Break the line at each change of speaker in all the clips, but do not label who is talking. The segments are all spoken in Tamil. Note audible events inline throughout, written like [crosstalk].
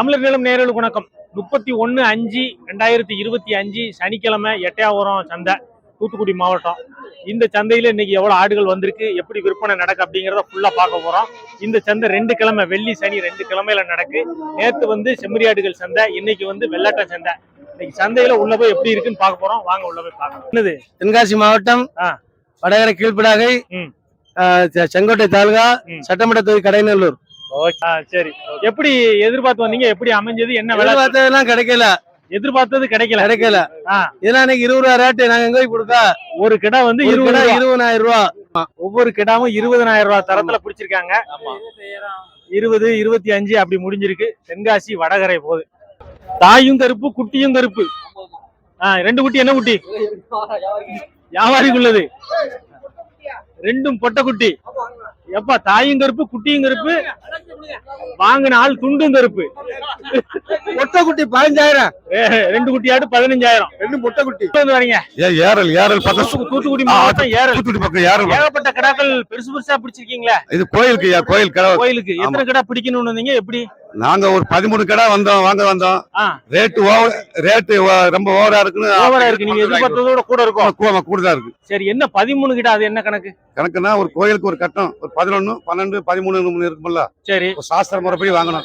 தமிழர் நிலம் நேரலுக்கு வணக்கம் முப்பத்தி ஒன்று அஞ்சு ரெண்டாயிரத்தி இருபத்தி அஞ்சு சனிக்கிழமை எட்டயாபுரம் சந்தை தூத்துக்குடி மாவட்டம். இந்த சந்தையில இன்னைக்கு எவ்வளவு ஆடுகள் வந்திருக்கு எப்படி விற்பனை நடக்கு அப்படிங்கிறத ஃபுல்லா பார்க்க போறோம். இந்த சந்தை ரெண்டு கிழமை வெள்ளி சனி ரெண்டு கிழமையில நடக்கு. நேத்து வந்து செம்மறியாடுகள் சந்தை இன்னைக்கு வந்து வெள்ளாட்ட சந்தை. இன்னைக்கு சந்தையில உள்ள போய் எப்படி இருக்குன்னு பார்க்க போறோம். வாங்க உள்ள போய் பார்க்கலாம். என்னது?
தென்காசி மாவட்டம். வடகரை கீழ்பிடாகை செங்கோட்டை தாலுகா. சட்டமன்ற தொகுதி கடைநல்லூர்.
சரி. எப்படி எதிர்பார்த்து வந்தீங்க? எப்படி அமைஞ்சது? என்ன விலை?
எதிர்பார்த்ததெல்லாம் கிடைக்கல.
எதிர்பார்த்தது கிடைக்கல.
கிடைக்கல. இதெல்லாம் இருபது ரூபா ரேட்டு நாங்க எங்க போய் கொடுத்தா?
ஒரு கிடா வந்து இருபது ரூபா.
இருபதாயிரம் ரூபா.
ஒவ்வொரு கிடாவும் இருபதனாயிரம் ரூபாய் தரத்துல பிடிச்சிருக்காங்க. இருபது இருபத்தி அஞ்சு அப்படி முடிஞ்சிருக்கு. தென்காசி வடகரை போகுது. தாயும் கருப்பு குட்டியும் கருப்பு. ஆ ரெண்டு குட்டி என்ன குட்டி? வியாபாரிக்குள்ளது ரெண்டும் பொட்டை குட்டி. எப்பா தாயும் கருப்பு குட்டியும் கருப்பு? வாங்கின ஆள் துண்டும் கருப்பு.
மொட்டை குட்டி பதினஞ்சாயிரம்.
ரெண்டு குட்டியாடு பதினஞ்சாயிரம்.
ரெண்டு மொட்டை குட்டி.
இருந்து வரீங்க.
ஏ ஏரல் ஏரல் பக்கம்.
தூத்து- தூத்துக்குடி மாவட்டம் ஏரல்
தூத்துக்குடி பக்கம் ஏரல்
ஏகப்பட்ட கிடாக்கள் பெருசு பெருசா பிடிச்சிருக்கீங்களே?
இது கோயிலுக்கு கோயில் கடை
கோயிலுக்கு. எத்தனை கிடா பிடிக்கணும்னு வந்தீங்க எப்படி?
நாங்க ஒரு பதிமூணு கடை வந்தோம் வாங்க வந்தோம். ரேட்டு ஓவர் ரேட்டு ரொம்ப ஓவரா இருக்குன்னு
ஓவரா இருக்கு. நீங்க எதிர்பார்த்ததோட கூட இருக்கும்.
கூ- கூடுதலா இருக்கு.
சரி என்ன பதிமூணு கிட்ட அது என்ன கணக்கு?
கணக்குன்னா ஒரு கோயிலுக்கு ஒரு கட்டம் ஒரு பதினொன்னு பன்னெண்டு பதிமூணு இருக்கும்ல.
சரி.
சாஸ்திர முறைப்படி வாங்கணும்.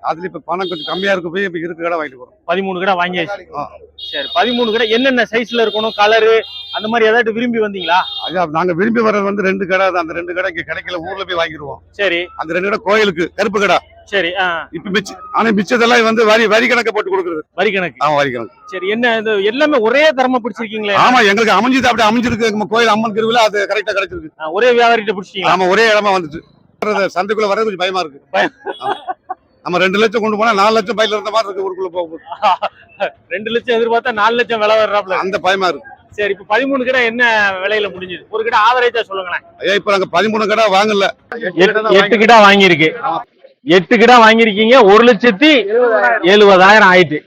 அதுல இப்ப பணம் கொஞ்சம் கம்மியா இருக்கு போய் இப்ப இருக்க கடை வாங்கிட்டு போறோம்.
பதிமூணு கிட்ட வாங்கியாச்சு. சரி பதிமூணு கிட்ட என்னென்ன சைஸ்ல இருக்கணும்? கலரு அந்த மாதிரி ஏதாட்டு விரும்பி வந்தீங்களா?
ஐயா நாங்க விரும்பி வர்றது வந்து ரெண்டு கடை. அந்த ரெண்டு கடை இங்க கிடைக்கல ஊர்ல போய் வாங்கிடுவோம்.
சரி.
அந்த ரெண்டு கடை கோயிலுக்கு கருப்பு கடை.
சரி
இப்ப மிச்ச ஆனா மிச்சதெல்லாம் வந்து வரி வரி கணக்கை போட்டு கொடுக்குறது.
வரி கணக்கு.
ஆமா வரி கணக்கு.
சரி என்ன இது எல்லாமே ஒரே தரமா பிடிச்சிருக்கீங்களே?
ஆமா எங்களுக்கு அமைஞ்சது அப்படி அமைஞ்சிருக்கு. நம்ம கோயில் அம்மன் திருவிழா அது கரெக்டா கிடைச்சிருக்கு.
ஒரே வியாபாரிகிட்ட பிடிச்சிட்டீங்களா?
ஆமா ஒரே இடமா வர்றது, சந்தைக்குள்ள வர கொஞ்சம் பயமா இருக்கு. நம்ம ரெண்டு லட்சம் கொண்டு போனா நாலு லட்சம் பையில இருந்த மாதிரி இருக்கு ஊருக்குள்ள போகும்போது. [laughs]
ரெண்டு லட்சம் எதிர்பார்த்தா நாலு லட்சம் விலை வர்றாப்ல
அந்த பயமா இருக்கு.
சரி இப்ப பதிமூணு கிட்ட என்ன விலையில முடிஞ்சது? ஒரு கிட்ட ஆவரேஜா சொல்லுங்களேன்.
ஐயா இப்ப நாங்க பதிமூணு கடை வாங்கல.
எட்டு- எட்டு கிடா வாங்கியிருக்கு. எட்டு கிடா வாங்கியிருக்கீங்க ஒரு லட்சத்தி எழுபதாயிரம் ஆயிட்டு.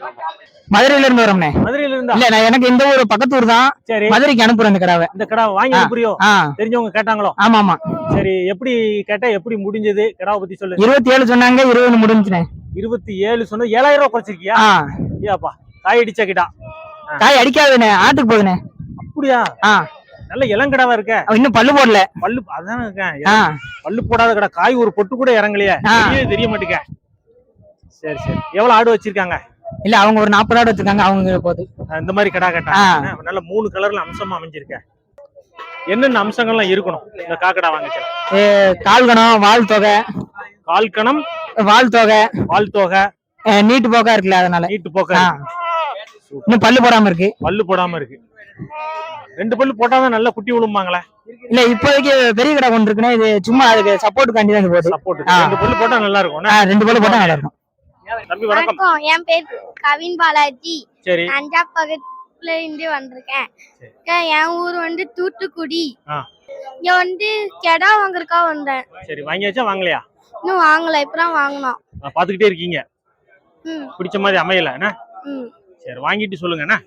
மதுரையில இருந்து வரோம்னே
மதுரையில இருந்தா?
இல்ல நான் எனக்கு இந்த ஊர் பக்கத்து ஊர் தான்.
சரி.
மதுரைக்கு அனுப்புறேன் இந்த கடாவை.
இந்த கடா வாங்கி. அனுப்புறியோ? தெரிஞ்சவங்க கேட்டாங்களோ?
ஆமா ஆமா.
சரி எப்படி கேட்டா எப்படி முடிஞ்சது? கடாவை பத்தி சொல்லு.
இருபத்தி ஏழு சொன்னாங்க இருபது முடிஞ்சுனே.
இருபத்தி ஏழு சொன்னது ஏழாயிரம் ரூபாய் குறைச்சிருக்கியா? ஏப்பா காய் அடிச்ச கிடா
காய் அடிக்காதுண்ணே ஆட்டுக்கு போகுதுண்ணே.
அப்படியா?
ஆ.
நல்ல இளங்கடாவா இருக்க.
இன்னும் பல்லு போடல.
பல்லு அதான் இருக்கேன். பல்லு போடாத கடை காய் ஒரு பொட்டு கூட இறங்கலையே. தெரிய மாட்டேங்க சரி சரி. எவ்வளவு ஆடு வச்சிருக்காங்க?
இல்ல அவங்க ஒரு நாற்பது ஆடு வச்சிருக்காங்க அவங்க
அஹ் இந்த மாதிரி கடா
ஆ.
கேட்டாங்க நல்ல மூணு கலர்ல அம்சமா அமைஞ்சிருக்க. என்னென்ன அம்சங்கள்லாம் இருக்கணும்? இந்த காக்கடா வாங்கிச்சு
கால்கணம் வால் தொகை.
கால்கணம்
வால் தொகை.
வால் தொகை.
நீட்டு போக்கா இருக்குல்ல அதனால.
நீட்டு போக்க
இன்னும் பல்லு போடாம இருக்கு.
பல்லு போடாம இருக்கு. ரெண்டு பல்லு போட்டாதான் நல்ல குட்டி விழும்பாங்களே.
இல்ல இப்போதைக்கு பெரிய கடை கொண்டு இருக்குண்ணே இது சும்மா அதுக்கு சப்போர்ட் காண்டி தான் போகுது.
சப்போர்ட். ரெண்டு பல்லு போட்டா நல்லா இருக்கும்
ரெண்டு பல்லு போட்டா நல்லா இருக்கும்.
தம்பி வணக்கம்.
என் பேர் கவின் பாலாஜி.
சரி.
அஞ்சா பக்கத்துல இருந்து வந்திருக்கேன். என் ஊர் வந்து தூத்துக்குடி. இங்க வந்து கெடா வாங்குறதுக்கா வந்தேன்.
சரி வாங்கியாச்சா வாங்கலையா?
இன்னும் வாங்கல இப்பதான் வாங்கினோம்.
நான் பாத்துக்கிட்டே இருக்கீங்க.
ம்.
பிடிச்ச மாதிரி அமையல என்ன? சரி வாங்கிட்டு சொல்லுங்க என்ன?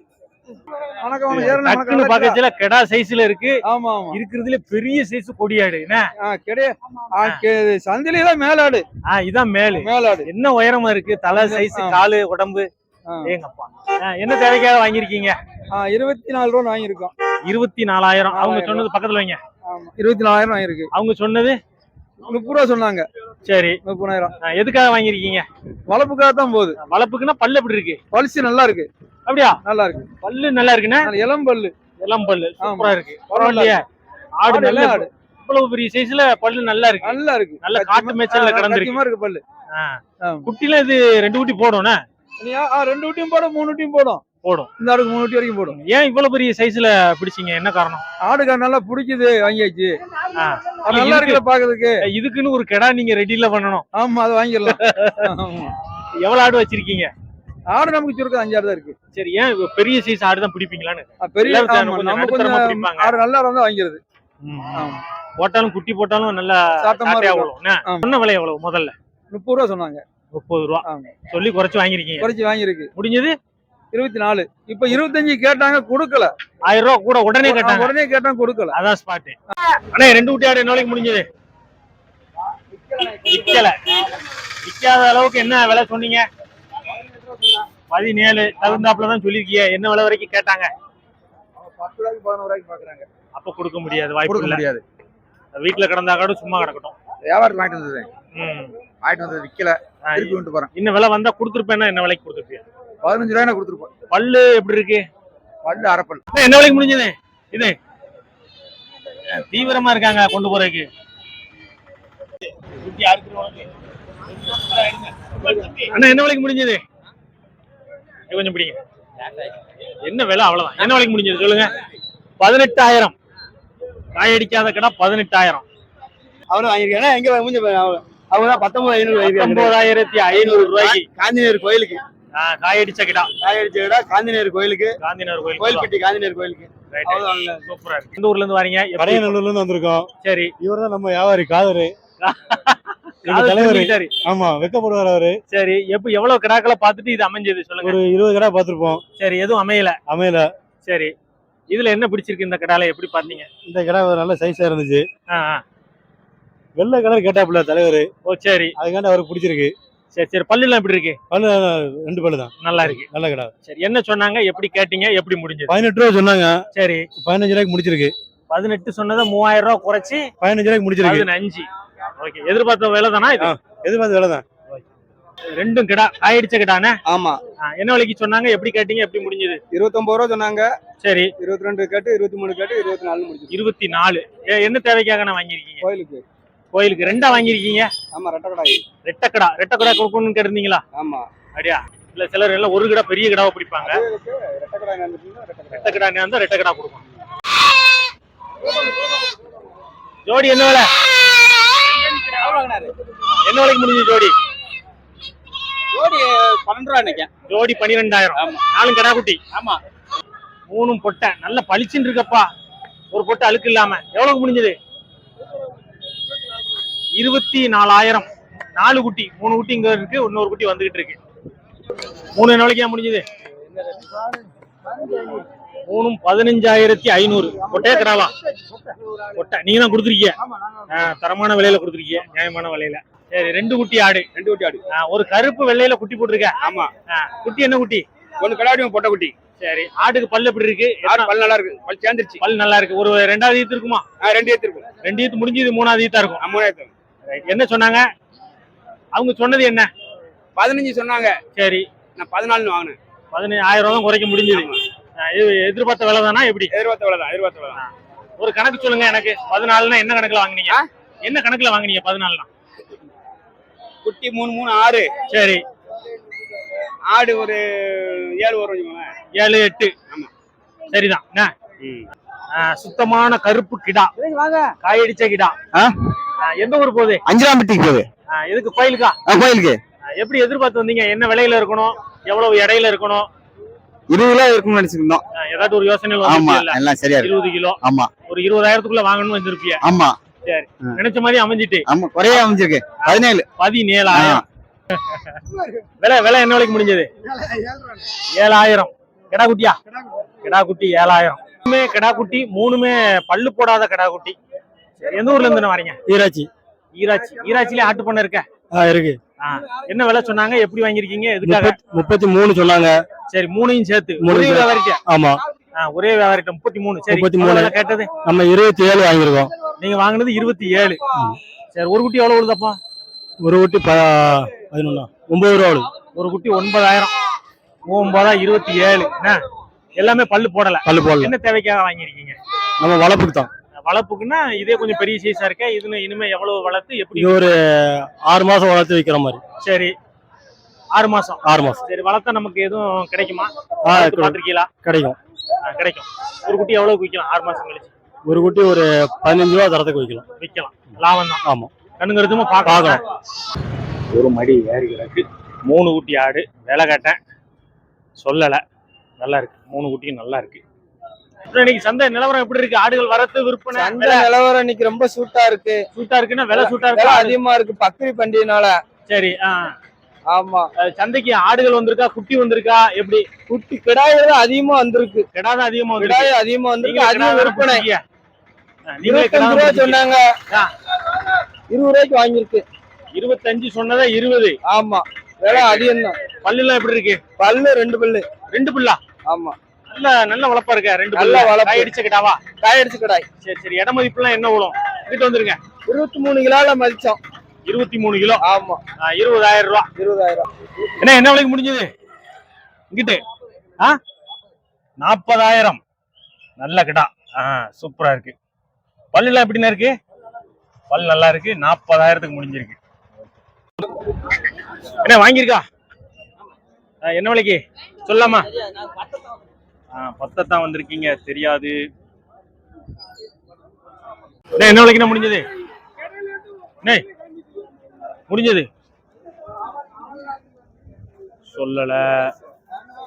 டக்குன்னு கெடா சைஸ்ல இருக்கு.
ஆமா ஆமா.
இருக்கிறதுல பெரிய சைஸ் கொடியாடு என்ன?
கிடையாது சந்தையில தான் மேலாடு
இதான் மேலு.
மேலாடு
என்ன உயரமா இருக்கு? தலை சைஸ். காலு உடம்பு? ஏங்கப்பா. என்ன தேவைக்காக வாங்கியிருக்கீங்க?
இருபத்தி நாலு ரூபா வாங்கியிருக்கோம்.
இருபத்தி நாலாயிரம். அவங்க. சொன்னது பக்கத்துல வைங்க.
இருபத்தி நாலாயிரம் வாங்கியிருக்கு.
அவங்க சொன்னது?
முப்பது ரூபா சொன்னாங்க.
சரி.
முப்பதாயிரம்.
எதுக்காக வாங்கியிருக்கீங்க?
வளர்ப்புக்காக தான் போகுது.
வளர்ப்புக்குன்னா பல்லு எப்படி இருக்கு?
பலிச்சு நல்லா இருக்கு.
அப்படியா?
நல்லா இருக்கு.
பல்லு நல்லா
நல்ல இளம் பல்லு.
எல்லாம் பல்லு. சூப்பரா இருக்கு. பரவாயில்லையே. ஆடு நல்ல
ஆடு.
இவ்வளவு பெரிய சைஸ்ல பல்லு நல்லா இருக்கு.
நல்லா இருக்கு.
நல்ல காட்டு மேய்ச்சல்ல கிடந்திருக்கு.
இருக்கு பல்லு.
ஆ.
ஆமா.
குட்டில இது ரெண்டு குட்டி
ஆ, ரெண்டு குட்டியும் போடும் மூணு குட்டியும் போடும்.
போடும்.
இந்த ஆடுக்கு மூணு குட்டி வரைக்கும் போடும்.
ஏன் இவ்வளவு பெரிய சைஸ்ல பிடிச்சீங்க? என்ன காரணம்?
ஆடுக்கு நல்லா பிடிக்குது வாங்கியாச்சு. நல்லா இருக்குல்ல பாக்குறதுக்கு.
இதுக்குன்னு ஒரு கெடா நீங்க ரெடியில பண்ணணும்.
ஆமா அது வாங்கிடலாம்.
எவ்வளவு ஆடு வச்சிருக்கீங்க?
ஆடு நமக்கு சுருக்கம் அஞ்சாறு தான் இருக்கு.
சரி ஏன் பெரிய சைஸ் ஆடு தான் பிடிப்பீங்களான்னு?
பெரிய நம்ம கொஞ்சம். ஆடு நல்லா இருந்தா வாங்கிறது.
போட்டாலும் குட்டி போட்டாலும் நல்லா. சொன்ன விலை எவ்வளவு முதல்ல?
முப்பது ரூபா சொன்னாங்க.
முப்பது ரூபா. சொல்லி குறைச்சு வாங்கிருக்கீங்க.
குறைச்சி வாங்கியிருக்கு.
முடிஞ்சது?
இருபத்தி நாலு. இப்ப இருபத்தஞ்சு கேட்டாங்க கொடுக்கல.
ஆயிரம் ரூபா கூட உடனே கேட்டாங்க.
உடனே கேட்டாங்க கொடுக்கல.
அதான் ஸ்பாட் அண்ணே ரெண்டு குட்டி ஆடு என்ன விலைக்கு முடிஞ்சது. விக்கல. விக்காத அளவுக்கு என்ன விலை சொன்னீங்க? பதினேழு. தகுந்தாப்புல தான் சொல்லிருக்கீங்க என்ன விலை வரைக்கும் கேட்டாங்க?
பத்து ரூபாய்க்கு பதினோரு ரூபாய்க்கு பாக்குறாங்க.
அப்ப கொடுக்க முடியாது. வாய்ப்பு
முடியாது.
வீட்டுல கிடந்தா கூட சும்மா கிடக்கட்டும்.
வியாபாரத்தில் வாங்கிட்டு வந்தது. வாங்கிட்டு வந்தது விக்கல.
ஆ,
திருப்பி கொண்டு போறேன்.
இன்னும் விலை வந்தா கொடுத்துருப்பேன்னா என்ன விலைக்கு கொடுத்துருப்பீங்க
பதினஞ்சு ரூபாய் கொடுத்துருப்போம்.
பல்லு எப்படி இருக்கு?
பல்லு அரைப்பல்.
என்ன விலைக்கு முடிஞ்சது? இது. தீவிரமா இருக்காங்க கொண்டு போறதுக்கு. அண்ணா என்ன விலைக்கு முடிஞ்சது? கொஞ்சம் பிடிங்க. என்ன விலை அவ்வளவுதான். என்ன விலைக்கு முடிஞ்சது? சொல்லுங்க. பதினெட்டாயிரம். காயடிக்காத கடை பதினெட்டாயிரம்.
அவரும் வாங்கியிருக்காங்க எங்க மூஞ்சி அவங்க தான் பத்தொன்பது ஐநூறு
பத்தொன்பதாயிரத்தி ஐநூறு ரூபாய்க்கு.
காந்திநகர் கோயிலுக்கு.
ஆஹ், காயடிச்ச கிடா
காயடிச்ச விட காந்திநகர் கோயிலுக்கு
காந்திநகர் கோயில்
கோயில்பட்டி காந்திநகர் கோயிலுக்கு
சூப்பரா இருக்கு. எந்த ஊர்ல இருந்து வரீங்க?
கடையநல்லூர்ல இருந்து வந்திருக்கோம்.
சரி.
இவர் தான் நம்ம வியாபாரி காதரு [laughs] தலைவர். ஆமா வெக்கப்படுவார் அவரு.
சரி எப்ப எவ்வளவு கிடாக்களை பார்த்துட்டு இது அமைஞ்சது சொல்லுங்க.
ஒரு இருபது கடை பார்த்திருப்போம்.
சரி எதுவும் அமையல.
அமையல.
சரி இதுல என்ன பிடிச்சிருக்கு இந்த கடால? எப்படி பாத்தீங்க
இந்த கடை ஒரு நல்ல சைஸா இருந்துச்சு. வெள்ளை கலர் கேட்டாப்புல தலைவர்.
ஓ சரி.
அதுக்காண்டி அவருக்கு பிடிச்சிருக்கு.
சரி சரி. பல்லுலாம் எப்படி இருக்கு?
பல்லு ரெண்டு பல்லு தான்.
நல்லா இருக்கு.
நல்ல கடை.
சரி என்ன சொன்னாங்க? எப்படி கேட்டீங்க? எப்படி முடிஞ்சது?
பதினெட்டு ரூபா சொன்னாங்க.
சரி.
பதினஞ்சு ரூபாய்க்கு முடிச்சிருக்கு.
பதினெட்டு சொன்னதை மூவாயிரம் ரூபாய் குறைச்சி
பதினஞ்சு ரூபாய்க்கு முடிச்சிருக்கு.
பதினஞ்சு. ஓகே. எதிர்பார்த்த வேலை தானா.
எதிர்பார்த்த வேலை தான்.
ரெண்டும் கிடா ஆயிடுச்ச கிடானே?
ஆமா.
என்ன விலைக்கு சொன்னாங்க? எப்படி கேட்டீங்க? எப்படி முடிஞ்சது?
இருபத்தொன்பது ரூபா சொன்னாங்க.
சரி.
இருபத்தி ரெண்டு கேட்டு இருபத்தி மூணு கேட்டு இருபத்தி நாலு முடிச்சு
இருபத்தி நாலு. ஏ, என்ன தேவைக்காக நான் வாங்கியிருக்கீங்க?
கோயிலுக்கு.
கோயிலுக்கு ரெண்டா வாங்கியிருக்கீங்க?
ஆமா ரெட்டை கடாய்
ரெட்டக்கடா ரெட்டக்கடா கொடுக்கணும்னு கேட்டிருந்தீங்களா?
ஆமா.
அப்படியா? இல்ல சிலர் எல்லாம் ஒரு கடை பெரிய கடாவை பிடிப்பாங்க.
ரெட்டை கடாய் நடந்துச்சுன்னா ரெட்டை கடாய்
ரெட்ட கடா இருந்தா ரெட்ட கடா கொடுக்கும் ஜோடி என்ன விலை? என்ன விலைக்கு முடிஞ்சு ஜோடி?
ஜோடி பன்னெண்டு ரூபா நினைக்கேன்
ஜோடி பனிரெண்டாயிரம். நாலும் கடா குட்டி
ஆமா.
மூணும் பொட்டை. நல்ல பளிச்சுன்னு இருக்கப்பா. ஒரு பொட்டை அழுக்கு இல்லாம. எவ்வளவுக்கு முடிஞ்சது? இருபத்தி நாலாயிரம். நாலு குட்டி மூணு குட்டி இங்க இருக்கு இன்னொரு குட்டி வந்துகிட்டு இருக்கு. மூணு விலைக்கா முடிஞ்சது? மூணும் பதினஞ்சாயிரத்தி ஐநூறு. கொட்டையே கிடாலாம் கொட்டை. நீங்க தான் கொடுத்துருக்கீங்க தரமான விலையில கொடுத்துருக்கீங்க. நியாயமான விலையில. சரி ரெண்டு குட்டி ஆடு.
ரெண்டு குட்டி ஆடு.
ஒரு கருப்பு வெள்ளையில குட்டி போட்டிருக்க.
ஆமா.
குட்டி என்ன குட்டி?
ஒன்னு கடாடி பொட்டை குட்டி.
சரி ஆட்டுக்கு பல்லு எப்படி இருக்கு?
ஆடு பல் நல்லா இருக்கு. பல் சேர்ந்துருச்சு.
பல் நல்லா இருக்கு. ஒரு ரெண்டாவது ஈத்து இருக்குமா?
ரெண்டு ஏத்து இருக்கும்.
ரெண்டு ஈத்து முடிஞ்சது மூணாவது ஈத்தா இருக்கும்.
மூணாயிரத்து
என்ன சொன்னாங்க? அவங்க சொன்னது என்ன?
பதினஞ்சு சொன்னாங்க.
சரி.
நான் பதினாலுன்னு வாங்கினேன்.
பதினஞ்சாயிரம் ரூபா தான் குறைக்க முடிஞ்சது. எதிர்பார்த்த விலை தானா எப்படி?
எதிர்பார்த்த வேலை தான் எதிர்பார்த்த வேலை தான்.
ஒரு கணக்கு சொல்லுங்க எனக்கு. பதினாலுனா என்ன கணக்குல வாங்குனீங்க? என்ன கணக்குல வாங்குனீங்க பதினாலுனா?
குட்டி மூணு மூணு ஆறு.
சரி.
ஆடு ஒரு ஏழு வரும்.
ஏழு எட்டு.
ஆமா.
சரிதான். சுத்தமான கருப்பு கிடா. காயடிச்ச கிடா.
ஆ?
ஆ, எந்த ஊர் போகுது?
அஞ்சிராம்பட்டிக்கு போகுது.
எதுக்கு கோயிலுக்கா?
கோயிலுக்கு.
எப்படி எதிர்பார்த்து வந்தீங்க? என்ன விலையில இருக்கணும்? எவ்வளவு இடையில இருக்கணும்?
இருபது கிலோ இருக்கும்னு நினைச்சிருந்தோம்
ஏதாச்சும் ஒரு யோசனையில்
ஆமா எல்லாம் சரியா இருக்கு.
இருபது கிலோ.
ஆமா.
ஒரு இருபதாயிரத்துக்குள்ள வாங்கணும்னு வந்திருப்பிய.
ஆமா.
நினைச்ச மாதிரி அமைஞ்சிட்டு.
ஆமா குறைய அமைஞ்சிருக்கு. பதினேழு.
பதினேழாயிரம். விலை விலை என்ன விலைக்கு முடிஞ்சது? ஏழாயிரம். கிடா குட்டியா? கிடா குட்டி. ஏழாயிரம். மூணுமே கிடா குட்டி மூணுமே பல்லு போடாத கிடா குட்டி. சரி, எந்த ஊர்ல இருந்து வரீங்க?
ஈராச்சி
ஈராச்சி ஈராச்சிலே ஆட்டு பண்ண இருக்க?
இருக்கு.
என்ன விலை சொன்னாங்க? எப்படி வாங்கிருக்கீங்க எதுக்காக?
முப்பத்தி மூணு சொன்னாங்க.
சரி மூணையும் சேர்த்து. ஒரே. வியாபாரிட்ட?
ஆமா.
ஒரே வியாபாரிட்ட முப்பத்தி மூணு. சரி
முப்பத்தி மூணு.
கேட்டது?
நம்ம இருபத்தி ஏழு வாங்கியிருக்கோம்.
நீங்க வாங்குனது இருபத்தி ஏழு சரி ஒரு குட்டி எவ்வளவு வருதப்பா
ஒரு ஊட்டி ப பதினொன்னா. ஒன்பது ரூபா
ஒரு குட்டி ஒன்பதாயிரம். ஒன்பதா இருபத்தி ஏழு எல்லாமே பல்லு போடல.
பல்லு போடல.
என்ன தேவைக்காக வாங்கியிருக்கீங்க?
நம்ம வளர்ப்புக்கு தான்.
வளர்ப்புக்குன்னா இதே கொஞ்சம் பெரிய சைஸா இருக்க இது இனிமே எவ்வளவு வளர்த்து எப்படி
இது ஒரு ஆறு மாசம் வளர்த்து வைக்கிற மாதிரி.
சரி. ஆறு மாசம்.
ஆறு மாசம்.
சரி வளர்த்தா நமக்கு எதுவும் கிடைக்குமா? பாத்திருக்கீங்களா
கிடைக்கும்.
கிடைக்கும். ஒரு குட்டி எவ்வளவுக்கு விற்கலாம் ஆறு மாசம் கழிச்சு.
ஒரு குட்டி ஒரு பதினஞ்சு ரூபா தரத்துக்கு வைக்கலாம்.
விற்கலாம் லாபம் தான்
ஆமா
கண்ணுங்கிறதுமா பார்க்கலாம். ஒரு மடி ஏறி கிடக்கு. மூணு குட்டி ஆடு. விலை கேட்டேன். சொல்லலை. நல்லா இருக்கு. மூணு குட்டியும் நல்லா இருக்கு. இன்னைக்கு சந்தை நிலவரம் எப்படி இருக்கு? ஆடுகள் வரத்து விற்பனை
அந்த நிலவரம் இன்னைக்கு ரொம்ப சூட்டா இருக்கு.
சூட்டா இருக்குன்னா விலை சூட்டா இருக்கு?
அதிகமா இருக்கு. பக்ரி பண்டிகைனால.
சரி.
ஆமா.
சந்தைக்கு ஆடுகள் வந்திருக்கா? குட்டி வந்திருக்கா? எப்படி?
குட்டி கிடாய்கள் அதிகமா வந்திருக்கு.
கிடாதான் அதிகமா
கிடாய் அதிகமா வந்திருக்கு.
நீங்க
அதிக
கிடா
விற்பனை. இருபத்தஞ்சு ரூபா. சொன்னாங்க. இருபது ரூபாய்க்கு வாங்கியிருக்கு.
இருபத்தஞ்சு சொன்னதா இருபது?
ஆமா. விலை அதிகம் தான்
பல்லுலாம் எப்படி இருக்கு?
பல்லு ரெண்டு பல்லு.
ரெண்டு புல்லா?
ஆமா.
நல்ல நல்ல வளப்பா இருக்க ரெண்டு
நல்ல.
காய் அடிச்ச கிடாவா
காய் அடிச்சு கடாய்.
சரி சரி. இட மதிப்புலாம் என்ன விழும்? இங்கிட்டு வந்துருங்க.
இருபத்தி மூணு கிலோல மதிச்சோம்.
இருபத்தி மூணு கிலோ?
ஆமா.
இருபதாயிரம் ரூபா
இருபதாயிரம்.
என்ன என்ன விலைக்கு முடிஞ்சது? இங்கிட்டு. ஆ? நாற்பதாயிரம். நல்ல கிடா. ஆ சூப்பரா இருக்கு. பல்லுலாம் எப்படிண்ணா இருக்கு? பல் நல்லா இருக்கு. நாற்பதாயிரத்துக்கு முடிஞ்சிருக்கு. என்ன வாங்கியிருக்கா? என்ன விலைக்கு? சொல்லாமா ஆ பத்தத்தான் வந்திருக்கீங்க தெரியாது. என்ன விலைக்குண்ணா முடிஞ்சது? முடிஞ்சது. சொல்லல.